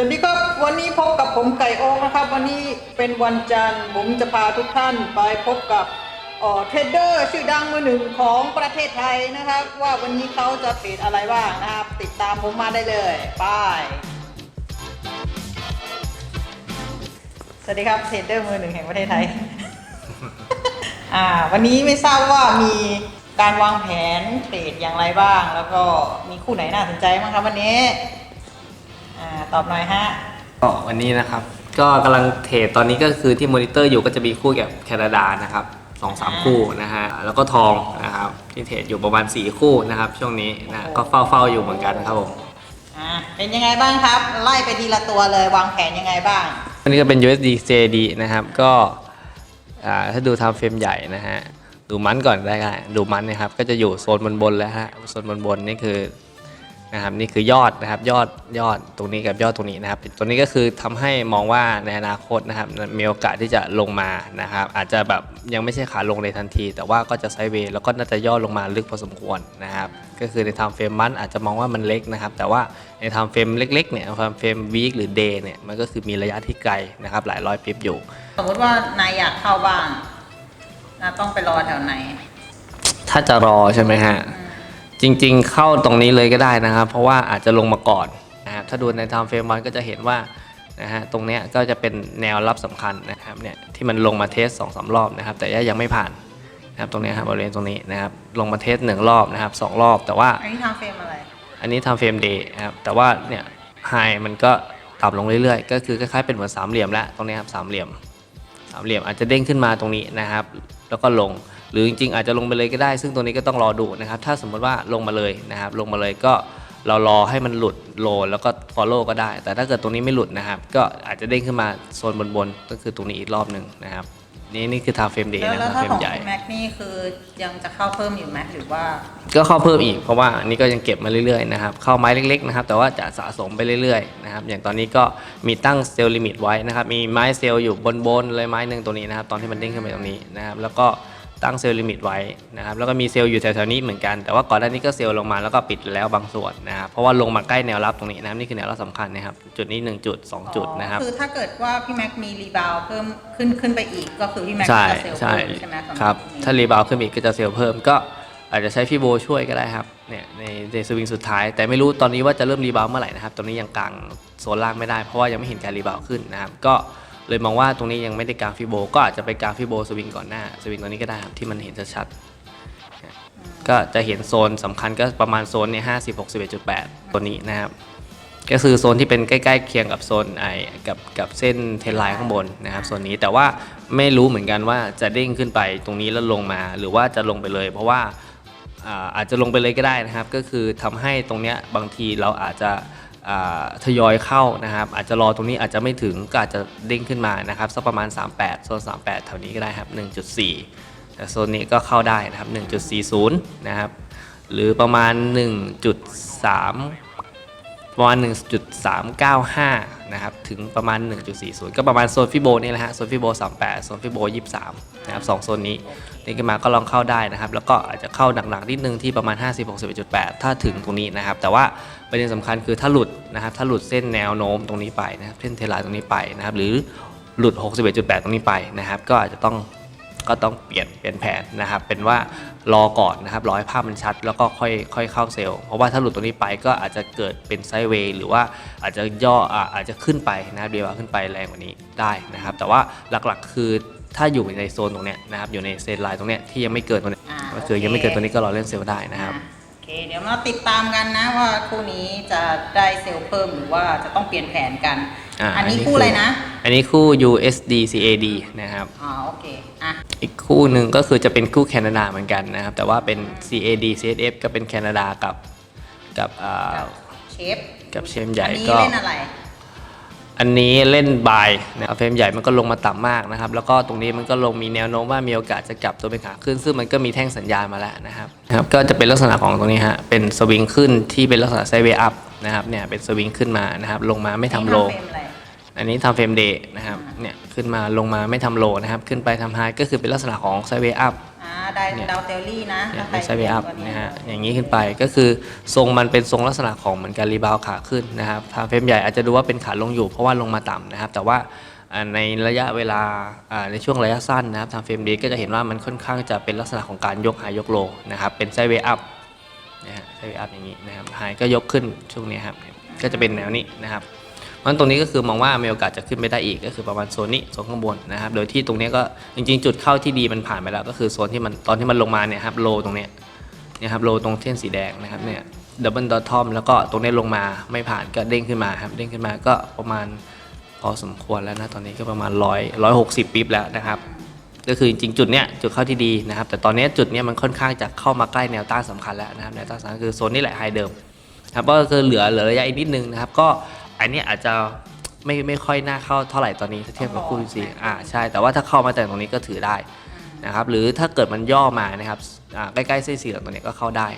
วัสดีครับ วันนี้พบกับผมไก่โอ๊กนะครับ วันนี้เป็นวันจันทร์ผมจะพาทุกท่านไปพบกับเอ่อเทรดเดอร์ชื่อดังมือหนึ่งของประเทศไทยนะครับ ว่าวันนี้เขาจะเทรดอะไรบ้างนะครับ ติดตามผมมาได้เลยไปสวัสดีครับเทรดเดอร์มือหนึ่งแห่งประเทศไทยอ่าวันนี้ไม่ทราบว่ามีการวางแผนเทรดอย่างไรบ้าง แล้วก็มีคู่ไหนน่าสนใจบ้างครับวันนี้ อ่าตอบหน่อยฮะ ก็วันนี้นะครับ ก็กำลังเทรดตอนนี้ก็คือที่มอนิเตอร์อยู่ก็จะมีคู่กับแคนาดานะครับสองสามอ่าคู่นะฮะแล้วก็ทองนะครับที่เทรดอยู่ประมาณ 4 คู่นะครับ ช่วงนี้นะก็เฝ้าเฝ้าๆอยู่เหมือนกันครับผมอ่าเป็นยังไงบ้างครับ ไล่ไปทีละตัวเลยวางแผนยังไงบ้าง อันนี้ก็เป็น USD JD นะครับ ก็อ่าถ้าดูทำเฟรมใหญ่นะฮะ ดูมันก่อนได้ก็ได้ดูมันนะครับ ก็จะอยู่โซนบนบนๆแล้วฮะ โซนบนบนๆนี่คือ นะครับนี่คือยอดนะครับยอดยอดตรงนี้กับยอดตรงนี้นะครับ ตัวนี้ก็คือทำให้มองว่าในอนาคตนะครับมีโอกาสที่จะลงมานะครับ อาจจะแบบยังไม่ใช่ขาลงในทันที แต่ว่าก็จะไซด์เวย์แล้วก็น่าจะย่อลงมาลึกพอสมควรนะครับ ก็คือในไทม์เฟรมมันอาจจะมองว่ามันเล็กนะครับ แต่ว่าในไทม์เฟรมเล็กๆเนี่ยไทม์เฟรมวีคหรือเดย์เนี่ยมันก็คือมีระยะที่ไกลนะครับ หลายร้อยปิบอยู่ สมมติว่านายอยากเข้าบ้านนาต้องไปรอแถวไหน ถ้าจะรอใช่ไหมฮะ จริงๆ เข้าตรงนี้เลยก็ได้นะครับ เพราะว่าอาจจะลงมาก่อนนะครับถ้าดูใน time frame วันก็จะเห็นว่านะฮะตรงเนี้ยก็จะเป็นแนวรับสำคัญนะครับเนี่ยที่มันลงมาเทสสองสารอบนะครับ แต่ยังไม่ผ่านนะครับตรงเนี้ยครับบริเวณตรงนี้นะครับลงมาเทสหนึ่งรอบนะครับสองรอบ แต่ว่าอันนี้ทำเฟรมอะไรอันนี้ทำเฟรมเดย์นะครับแต่ว่าเนี่ยไฮมันก็ต่ำลงเรื่อยๆ ก็คือคล้ายๆเป็นเหมือนสามเหลี่ยมแล้วตรงนี้ครับสามเหลี่ยมสามเหลี่ยมอาจจะเด้งขึ้นมาตรงนี้นะครับ แล้วก็ลง หรือจริงๆ อาจจะลงไปเลยก็ได้ ซึ่งตรงนี้ก็ต้องรอดูนะครับ ถ้าสมมติว่าลงมาเลยนะครับ ลงมาเลยก็เรารอให้มันหลุดโลแล้วก็ follow ก็ได้ แต่ถ้าเกิดตรงนี้ไม่หลุดนะครับ ก็อาจจะเด้งขึ้นมาโซนบนๆ ก็คือตรงนี้อีกรอบหนึ่งนะครับ นี่นี่คือ time frame day แล้วนะแล้ว time ถ้า frame ของใหญ่แม็กนี่คือยังจะเข้าเพิ่มอยู่ไหมหรือว่า ก็เข้าเพิ่มอีกเพราะว่าอันนี้ก็ยังเก็บมาเรื่อยๆนะครับเข้าไม้เล็กๆนะครับแต่ว่าจะสะสมไปเรื่อยๆนะครับอย่างตอนนี้ก็มีตั้งเซลล์ลิมิตไว้นะครับมีไม้เซลล์อยู่บนๆเลยไม้หนึ่งตัวนี้นะครับตอนที่มันเด้งขึ้นไปตรงนี้นะครับแล้วก็ ตั้งเซลล์ลิมิตไว้นะครับแล้วก็มีเซลล์อยู่แถวๆนี้เหมือนกัน แต่ว่าก่อนหน้านี้ก็เซลล์ลงมาแล้วก็ปิดแล้วบางส่วนนะครับเพราะว่าลงมาใกล้แนวรับตรงนี้นะครับนี่คือแนวรับสำคัญนะครับจุดนี้ 1 จุด 2 จุดนะครับ คือถ้าเกิดว่าพี่แม็กมีรีบาวด์เพิ่มขึ้นขึ้นไปอีกก็คือพี่แม็กใช่จะเซลล์ใช่เพิ่มใช่ไหมสำหครับตงนี้ถ้ารีบาวขึ้นอีกก็จะเซลล์เพิ่มก็อาจจะใช้พี่โบช่วยก็ได้ครับเนี่ยในในสวิงสุดท้าย แต่ไม่รู้ตอนนี้ว่าจะเริ่มรีบาวเมื่อไหร่นะครับตรงนี้ยังกลางโซนล่างไม่ได้เพราะว่ายังไม่เห็นการรีบาวขึ้นนะครับก็ เลยมองว่าตรงนี้ยังไม่ได้กลาฟิโบ ก็อาจจะไปกลาฟิโบสวิงก่อนหน้าสวิงตัวนี้ก็ได้ครับที่มันเห็นชัดๆก็จะเห็นโซนสำคัญก็ประมาณโซนเนี่ยห้าสิบหกสิบเอ็ดจุดแปดตัวนี้นะครับก็คือโซนที่เป็นใกล้ๆเคียงกับโซนไอกับกับเส้นเทนไลน์ข้างบนนะครับโซนนี้แต่ว่าไม่รู้เหมือนกันว่าจะเด้งขึ้นไปตรงนี้แล้วลงมาหรือว่าจะลงไปเลย เพราะว่าอาจจะลงไปเลยก็ได้นะครับ ก็คือทำให้ตรงเนี้ยบางทีเราอาจจะ ทยอยเข้านะครับ อาจจะรอตรงนี้อาจจะไม่ถึงก็อาจจะเด้งขึ้นมานะครับสักประมาณ 38 โซน 38 แถวนี้ก็ได้ครับ 1.4 แต่โซนนี้ก็เข้าได้นะครับ 1.40 นะครับ หรือประมาณ 1.3 ประมาณ 1.395 นะครับ ถึงประมาณ 1.40 ก็ประมาณโซนฟิโบนี่แหละฮะ โซนฟิโบ 38 โซนฟิโบ 23 นะครับสองโซนนี้นี่ขึ้นมาก็ลองเข้าได้นะครับ แล้วก็อาจจะเข้าหนักๆนิดนึงที่ประมาณ 50 61.8 ถ้าถึงตรงนี้นะครับ แต่ว่าประเด็นสำคัญคือถ้าหลุดนะครับ ถ้าหลุดเส้นแนวโน้มตรงนี้ไปนะครับ เส้นเทลน์ตรงนี้ไปนะครับ หรือหลุด 61.8 ตรงนี้ไปนะครับ ก็อาจจะต้อง ก็ต้องเปลี่ยนเปลี่ยนแผนนะครับ เป็นว่ารอก่อนนะครับรอให้ภาพมันชัด แล้วก็ค่อยค่อยเข้าเซลล์เพราะว่าถ้าหลุดตรงนี้ไปก็อาจจะเกิดเป็นไซด์เวย์หรือว่าอาจจะย่ออะอาจจะขึ้นไปนะครับเดียวขึ้นไปแรงกว่านี้ได้นะครับ แต่ว่าหลักๆคือถ้าอยู่ในโซนตรงเนี้ยนะครับอยู่ในเซนไลน์ตรงเนี้ยที่ยังไม่เกินตรงเนี้ยอ่าก็คือยังไม่เกินตัวนี้ก็รอเล่นเซลล์ได้นะครับอะโอเคเดี๋ยวมาติดตามกันนะว่าคู่นี้จะได้เซลล์เพิ่มหรือว่าจะต้องเปลี่ยนแผนกันอ่าอันนี้อันนี้คู่อะไรนะ อันนี้คู่ USD CAD นะครับ อ๋อโอเค อะ อีกคู่หนึ่งก็คือจะเป็นคู่แคนาดาเหมือนกันนะครับ แต่ว่าเป็น CAD CSF ก็เป็นแคนาดากับกับอ่ากับเชฟกับเชมใหญ่อันนี้ก็เล่นอะไร อันนี้เล่นบายนะครับเฟรมใหญ่มันก็ลงมาต่ำมากนะครับ แล้วก็ตรงนี้มันก็ลงมีแนวโน้มว่ามีโอกาสจะกลับตัวเป็นขาขึ้น ซึ่งมันก็มีแท่งสัญญาณมาแล้วนะครับนะครับ ก็จะเป็นลักษณะของตรงนี้ฮะ เป็นสวิงขึ้นที่เป็นลักษณะไซด์เวย์อัพนะครับ เนี่ยเป็นสวิงขึ้นมานะครับ ลงมาไม่ทำโลนี่ทำเฟรมอะไรอันนี้ทำเฟรมเดย์นะครับ เนี่ยขึ้นมาลงมาไม่ทำโลนะครับ ขึ้นไปทำไฮก็คือเป็นลักษณะของไซด์เวย์อัพอ่า ได้เนี่ย ดาวเทลลี่นะเนี่ยถ้าใครเป็นไซเวอัพเรียกว่านะฮะอย่างนี้ขึ้นไปก็คือทรงมันเป็นทรงลักษณะของเหมือนการรีบาวขาขึ้นนะครับทางเฟรมใหญ่อาจจะดูว่าเป็นขาลงอยู่เพราะว่าลงมาต่ำนะครับ แต่ว่าอ่าในระยะเวลาอ่าในช่วงระยะสั้นนะครับทางเฟรมดีก็จะเห็นว่ามันค่อนข้างจะเป็นลักษณะของการยกไฮยกโลนะครับเป็นไซเวอัพนะฮะไซเวอัพอย่างนี้นะครับไฮก็ยกขึ้นช่วงนี้ครับก็จะเป็นแนวนี้นะครับ เพราะฉะนั้นตรงนี้ก็คือมองว่ามีโอกาสจะขึ้นไปได้อีกก็คือประมาณโซนนี้โซนข้างบนนะครับ โดยที่ตรงนี้ก็จริงๆ จุดเข้าที่ดีมันผ่านไปแล้ว ก็คือโซนที่มันตอนที่มันลงมาเนี่ยครับโลตรงเนี้ยนี่ยครับโลตรงเส้นสีแดงนะครับเนี่ยดับเบิลดอททอมแล้วก็ตรงนี้ลงมาไม่ผ่านก็เด้งขึ้นมาครับเด้งขึ้นมาก็ประมาณพอสมควรแล้วนะตอนนี้ก็ประมาณร้อยร้อยหกสิบปิ๊บแล้วนะครับก็คือจริงๆจุดเนี้ยจุดเข้าที่ดีนะครับ แต่ตอนนี้จุดเนี้ยมันค่อนข้างจะเข้ามาใกล้แนวต้านสำคัญแล้วนะครับแนวต้านสำคัญคือโซนนี้แหละไฮเดิมครับก็คือเหลือเหลือระยะอีกนิดนึงนะครับ ก็ อันเนี้ยอาจจะไม่ไม่ค่อยน่าเข้าเท่าไหร่ตอนนี้ถ้าเทียบกับคู่ซีอ่าใช่ แต่ว่าถ้าเข้ามาแต่ตรงนี้ก็ถือได้นะครับ หรือถ้าเกิดมันย่อมานะครับอ่าใกล้ๆเส้นสีเหลืองตรงนี้ก็เข้าได้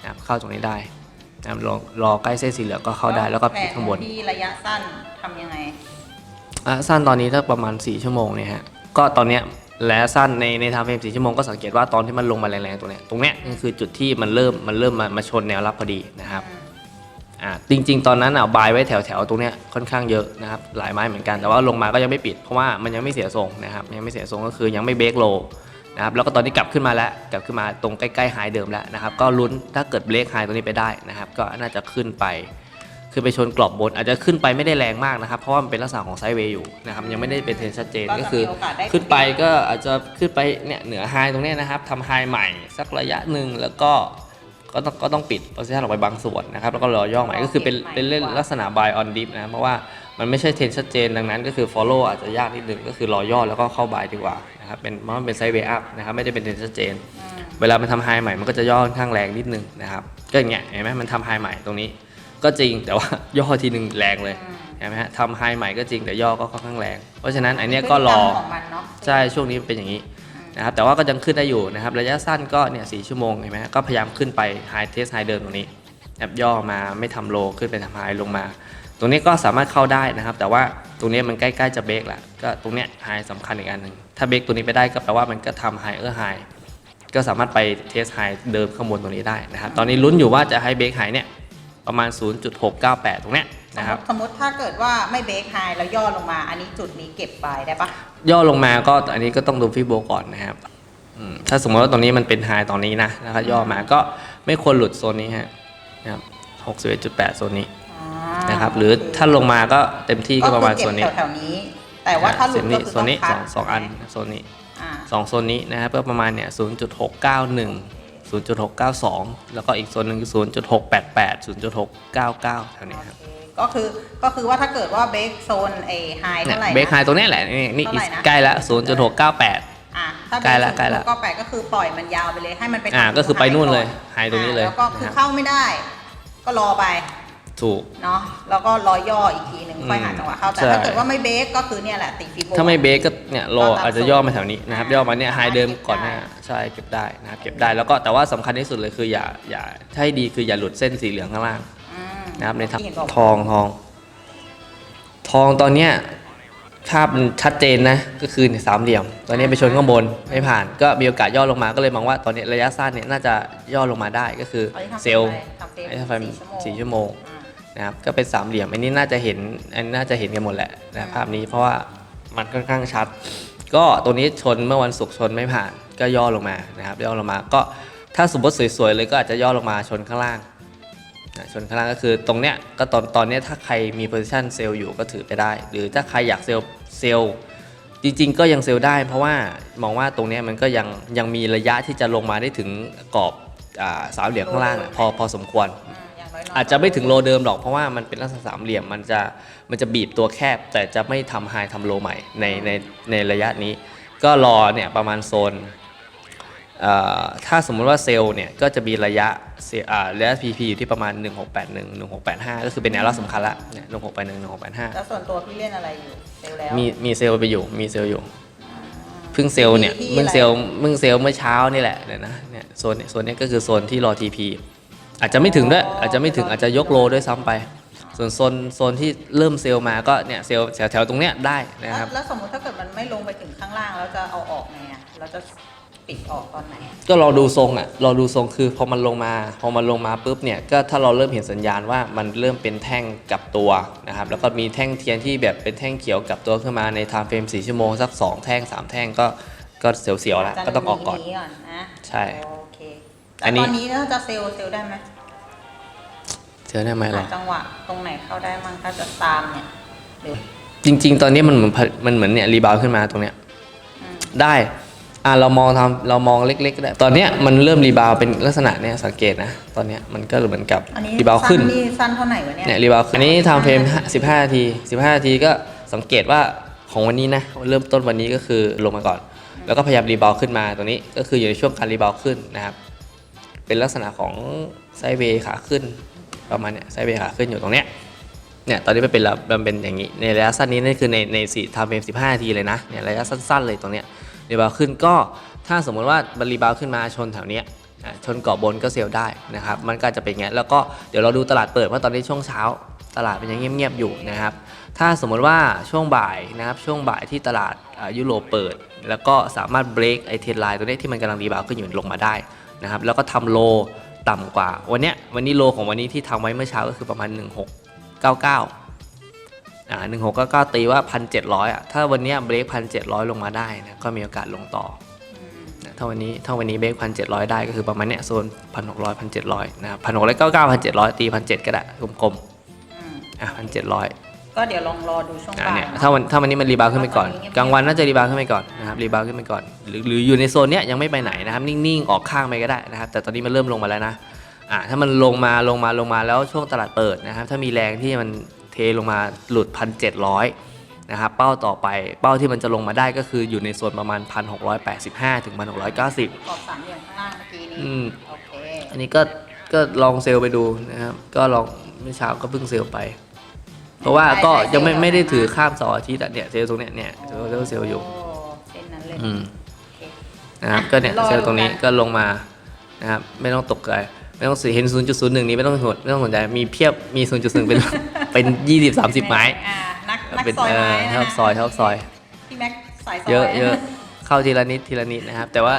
นะครับเข้าตรงนี้ได้นะครับรอรอใกล้เส้นสีเหลืองก็เข้าได้แล้วก็ปิดข้างบนผที่ระยะสั้นทำยังไงอะสั้นตอนนี้ถ้าประมาณ 4 ชั่วโมงเนี่ยฮะก็ตอนเนี้ยและสั้นในในทางเฟรม4ชั่วโมงก็สังเกตว่าตอนที่มันลงมาแรงๆตรงเนี้ยตรงเนี้ยนี่คือจุดที่มันเริ่มมันเริ่มมามาชนแนวรับพอดีนะครับ อ่าจริง ๆ ตอนนั้นอะบายไว้แถวๆตรงเนี้ยค่อนข้างเยอะนะครับหลายไม้เหมือนกันแต่ว่าลงมาก็ยังไม่ปิดเพราะว่ามันยังไม่เสียทรงนะครับยังไม่เสียทรงก็คือยังไม่เบรกโลนะครับแล้วก็ตอนนี้กลับขึ้นมาแล้วกลับขึ้นมาตรงใกล้ๆไฮเดิมแล้วนะครับก็ลุ้นถ้าเกิดเบรกไฮตรงนี้ไปได้นะครับก็น่าจะขึ้นไปขึ้นไปชนกรอบบนอาจจะขึ้นไปไม่ได้แรงมากนะครับ เพราะว่ามันเป็นลักษณะของไซด์เวย์อยู่นะครับยังไม่ได้เป็นเทรนชัดเจนก็จะก็คือมีโอกาสได้ขึ้นไปก็อาจจะขึ้นไปเนี่ยเหนือไฮตรงเนี้ยนะครับทำไฮใหม่สักระยะหนึ่งแล้วก็ ก็ต้องก็ต้องปิด position ออกไปบางส่วนนะครับแล้วก็รอย่อใหม่ก็คือเป็นเป็นเล่นลักษณะ buy on dip นะเพราะว่ามันไม่ใช่เทรนชัดเจนดังนั้นก็คือ follow อาจจะยากนิดนึงก็คือรอย่อแล้วก็เข้า buy ดีกว่านะครับเป็นมันเป็น side way up นะครับไม่ได้เป็นเทรนชัดเจนอืมเวลามันทำไฮใหม่มันก็จะย่อค่อนข้างแรงนิดนึงนะครับก็อย่างเงี้ยเห็นไหมมันทำไฮใหม่ตรงนี้ ก็จริงแต่ว่าย่อทีหนึ่งแรงเลยอืมเห็นไหมฮะทำไฮใหม่ก็จริงแต่ย่อก็ค่อนข้างแรง เพราะฉะนั้นอันเนี้ยก็รอพฤติกมของมันเนาะ ใช่ช่วงนี้เป็นอย่างนี้ นะครับแต่ว่าก็ยังขึ้นได้อยู่นะครับระยะสั้นก็เนี่ยสชั่วโมงเห็นไหมก็พยายามขึ้นไปไฮเทสไฮเดิมตรงนี้นะครับย่อมาไม่ทำโลขึ้นไปทำไฮลงมา ตรงนี้ก็สามารถเข้าได้นะครับ แต่ว่าตรงนี้มันใกล้ๆจะเบรกแล้วก็ตรงเนี้ยไฮสำคัญอีกอันหนึ่งถ้าเบรกตัวนี้ไปได้ก็แปลว่ามันก็ทำไฮเออร์ไฮก็สามารถไปเทสไฮเดิมข้างบนตรงนี้ได้นะครับตอนนี้ลุ้นอยู่ว่าจะให้เบรกไฮเนี่ย ประมาณ 0.698 ตรงเนี้ยนะครับสมมติถ้าเกิดว่าไม่เบรกไฮแล้วย่อลงมา อันนี้จุดนี้เก็บไปได้ปะย่อลงมาก็อันนี้ก็ต้องดูฟิโบก่อนนะครับอืมถ้าสมมติว่าตรงนี้มันเป็นไฮตอนนี้นะแล้วก็ย่อมาก็ไม่ควรหลุดโซนนี้ฮะนะครับ61.8 โซนนี้อ่านะครับหรือถ้าลงมาก็เต็มที่ก็ประมาณก็โซคือนเก็นี้บแถวๆนี้ แต่ว่าถ้าหลุดเส้นก็นี้คือโซนนี้ต้สพัอกงสองอันโซนนี้อ่าสองโซนนี้นะครับก็ประมาณเนี่ย0.691 0.692 แล้วก็อีกโซนหนึ่งคือ0.688 0.699เท่านี้ครับโอเคก็คือก็คือว่าถ้าเกิดว่าเบรกโซนเอไฮเนี่ยเท่าไหร่นะ เบรกไฮตรงเนี้ยแหละนี่นี่เท่าไหร่นะ ใกล้ละ0.698 อะถ้าใกล้ละใกล้ละ ก็แปดก็คือปล่อยมันยาวไปเลยให้มันไปอ่าทำก็คือไปนู่นเลยก่อไฮตรงนี้เลยอ่าแล้วก็คือนะครับเข้าไม่ได้ ก็รอไป ถูก เนาะแล้วก็รอย่ออีกทีหนึ่งค่อยหาจังหวะเข้าแต่ใช่ ถ้าเกิดว่าไม่เบรกก็คือเนี่ยแหละติดฟิโบ ถ้าไม่เบรกก็เนี่ยโลก็ตามอาจจะย่อมาแถวนี้นะครับ อ่าย่อมาเนี่ยไฮเดิมเก็บได้ก่อนหน้าใช่เก็บได้นะครับเก็บได้แล้วก็แต่ว่าสำคัญที่สุดเลยคืออย่าอย่าถ้าให้ดีคืออย่าหลุดเส้นสีเหลืองข้างล่างอืมนะครับในทางที่เห็บอกทองทอง ทองตอนเนี้ยภาพมันชัดเจนนะก็คือเนี่ยสามเหลี่ยม ตอนนี้ไปชนข้างบนไม่ผ่านก็มีโอกาสย่อลงมาก็เลยมองว่าตอนนี้ระยะสั้นเนี่ยน่าจะย่อลงมาได้ก็คืออันนี้ทำเซลล์ทำเฟรมไอ้ไฟสี่สี่ชั่ชั่ววโมโมงงอืม นะครับก็เป็นสามเหลี่ยมอันนี้น่าจะเห็นอันน่าจะเห็นกันหมดแหละนะภาพนี้เพราะว่ามันค่อนข้างชัด ก็ตัวนี้ชนเมื่อวันศุกร์ชนไม่ผ่านก็ย่อลงมานะครับย่อลงมาก็ถ้าสมมติสวยๆเลยก็อาจจะย่อลงมาชนข้างล่างนะชนข้างล่างก็คือตรงเนี้ยก็ตอนตอนเนี้ยถ้าใครมี position เซลล์อยู่ก็ถือไปได้ หรือถ้าใครอยากเซลล์เซลล์จริงๆ ก็ยังเซลล์ได้ เพราะว่ามองว่าตรงเนี้ยมันก็ยังยังมีระยะที่จะลงมาได้ถึงกรอบอ่าสามเหลี่ยมข้างล่างอะพอพอสมควร อืมอย่างน้อยๆอาจจะไม่ถึงโลเดิมหรอกเพราะว่ามันเป็นลักษณะสามเหลี่ยมมันจะมันจะบีบตัวแคบ แต่จะไม่ทำไฮทำโลใหม่ในในในระยะนี้ ก็รอเนี่ยประมาณโซนเอ่อถ้าสมมุติว่าเซลล์เนี่ยก็จะมีระยะเซอ่าระยะ PP อยู่ที่ประมาณ 1681 1685 ก็คือเป็นแนวรับสำคัญละเนี่ย1681 1685 แล้วส่วนตัวพี่เล่นอะไรอยู่เซลล์แล้วมีมีเซลล์ไปอยู่มีเซลล์อยู่เพิ่งเซลล์เนี่ยที่เพิ่งอะไรเซลล์เพิ่งเซลล์เมื่อเช้านี่แหละเนี่ยนะเนี่ยโซนเนี่ยโซนเนี้ก็คือโซนที่รอ TP อาจจะไม่ถึงด้วยอาจจะไม่ถึงอาจจะยกโลด้วยซ้ำไป ส่วนโซนโซนที่เริ่มเซลล์มาก็เนี่ยเซลล์แถวแถวๆตรงเนี้ยได้นะครับแล้วแล้วสมมติถ้าเกิดมันไม่ลงไปถึงข้างล่างแล้วจะเอาออกไงอะเราจะปิดออกตอนไหนอะก็รอดูทรงอะรอดูทรงคือพอมันลงมา พอมันลงมาปุ๊บเนี่ยก็ถ้าเราเริ่มเห็นสัญญาณว่ามันเริ่มเป็นแท่งกลับตัวนะครับแล้วก็มีแท่งเทียนที่แบบเป็นแท่งเขียวกลับตัวขึ้นมาในไทม์เฟรม4ชั่วโมงสัก 2 แท่ง 3 แท่งก็ก็เสียวๆแล้วก็ต้องออกก่อนหนีก่อนนะใช่ โอเคอัแล้วนนี้ ตอนนี้ถ้าจะเซลล์เซลล์ได้ไหมเจอได้ไหมหรอหาจังหวะตรงไหนเข้าได้มั่งถ้าจะตามเนี่ยหรือจริง ๆ ตอนนี้มันเหมือนพะมันเหมือนเนี่ยรีบาวขึ้นมาตรงเนี้ยอืมได้อะเรามองทำเรามองเล็กๆก็ได้ตอนเนี้ยมันเริ่มรีบาวเป็นลักษณะเนี่ยสังเกตนะตอนเนี้ยมันก็เหมือนกับอันนี้รีบาวขึ้น สั้นี่สั้นเท่าไหร่วะเนี่ย เนี่ยรีบาวอันนี้ไทม์เฟรม15นาที 15นาทีก็สังเกตว่าของวันนี้นะเริ่มต้นวันนี้ก็คือลงมาก่อน แล้วก็พยายามรีบาวขึ้นมาตรงนี้ก็คืออยู่ในช่วงการรีบาวขึ้นนะครับ เป็นลักษณะของไซเวย์ขาขึ้นประมาณเนี้ยไซเวย์ขาขึ้นอยู่ตรงเนี้ยเนี่ยตอนนี้มันเป็นแล้วมันเป็นอย่างนี้ในระยะสั้นนี้นี่คือในในสี่ทม์เฟรม15นาทีเลยนะเนี่ยระยะสั้นๆเลยตรงเนี้ยรีบาวขึ้นก็ถ้าสมมติว่ามันรีบาวขึ้นมาชนแถวเนี้ยอะชนเกาะบนก็เซลล์ได้นะครับมันก็จะเป็นอย่างนี้แล้วก็เดี๋ยวเราดูตลาดเปิดเพราะตอนนี้ช่วงเช้าตลาดมันยังเงียบๆอยู่นะครับถ้าสมมติว่าช่วงบ่ายนะครับช่วงบ่ายที่ตลาดอ่ายุโรปเปิด แล้วก็สามารถเบรกไอเทนไลน์ตัวนี้ที่มันกำลังรีบาวขึ้นอยู่ลงมาได้ นะครับแล้วก็ทำโลต่ำกว่า วันเนี้ยวันนี้โลของวันนี้ที่ทำไว้เมื่อเช้าก็คือประมาณ 1699อ่า1699 ตีว่า 1,700อะถ้าวันเนี้ยเบรก1,700 ลงมาได้นะก็มีโอกาสลงต่ออืมนะถ้าวันนี้ถ้าวันนี้เบรก1,700 ได้ก็คือประมาณเนี้ยโซน 1,600 1,700นะครับ1,699 1,700 ตี 1,700 ก็ได้กลมอืมๆอะ1,700 ก็เดี๋ยวลองรอดูช่วงอะบ่ายเนี่ยนะถ้าวันถ้าวันนี้มันรีบาวด์ขึ้นไปก่อนตอนนี้เงียบๆกลางวันน่าจะรีบาวด์ขึ้นไปก่อนนะครับรีบาวด์ขึ้นไปก่อนหรือหรืออยู่ในโซนเนี้ยยังไม่ไปไหนนะครับ นิ่งๆ ออกข้างไปก็ได้นะครับ แต่ตอนนี้มันเริ่มลงมาแล้วนะอะถ้ามันลงมาลงมาลงมาแล้วช่วงตลาดเปิดนะครับ ถ้ามีแรงที่มันเทลงมาหลุด 1,700นะครับเป้าต่อไปเป้าที่มันจะลงมาได้ก็คืออยู่ในโซนประมาณ 1,685ถึง1,690กรอบสามเหลี่ยมข้างล่างเมื่อกี้นี้อืม โอเคอันนี้ก็ก็ลองเซลล์ไปดูนะครับ ก็ลองเมื่อเช้าก็เพิ่งเซลล์ไป เพราะว่าก็ยังไม่ไม่ได้ถือข้ามเสาร์อาทิตย์อะเนี่ยเซลล์ตรงเนี้ยเนี่ยเซลล์เซลล์เซลล์อยู่โเส้นนั้นเลย อืมโอเคนะครับก็เนี่ยรอดูเซลล์ตรงนี้กัน ก็ลงมานะครับไม่ต้องตกใจไม่ต้องเห็น 0.01 นี้ไม่ต้องหดไม่ต้องสนใจมีเพียบมี 0.1 เป็น เป็น 20 30 ไม้อ่านักนักเป็นซอยเอไม้อนะชอบซอยชอบซอย พี่แม็กสายซอยเยอะเยอะเข้าทีละนิดทีละนิดนะครับ แต่ว่า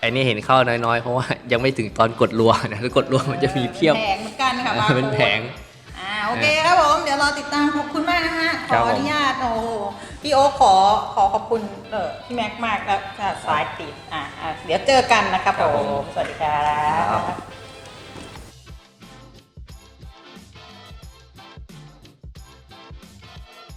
ไอ้นี่เห็นเข้าน้อยๆ เพราะว่ายังไม่ถึงตอนกดรัวนะถ้ากดรัวมันจะมีเพียบ แผงเหมือนกันค่ะเออเป็นแผงอ่า โอเคครับผม เดี๋ยวรอติดตามขอบคุณมากนะฮะ ขครัอบผม อนุญาตโอ้โหพี่โอ๊คขอขอขอบคุณเออพี่แม็กมากแล้วค่ะสายติดอ่าอ่าเดี๋ยวเจอกันนะครับครับผผมมสวัสดีครัครับบ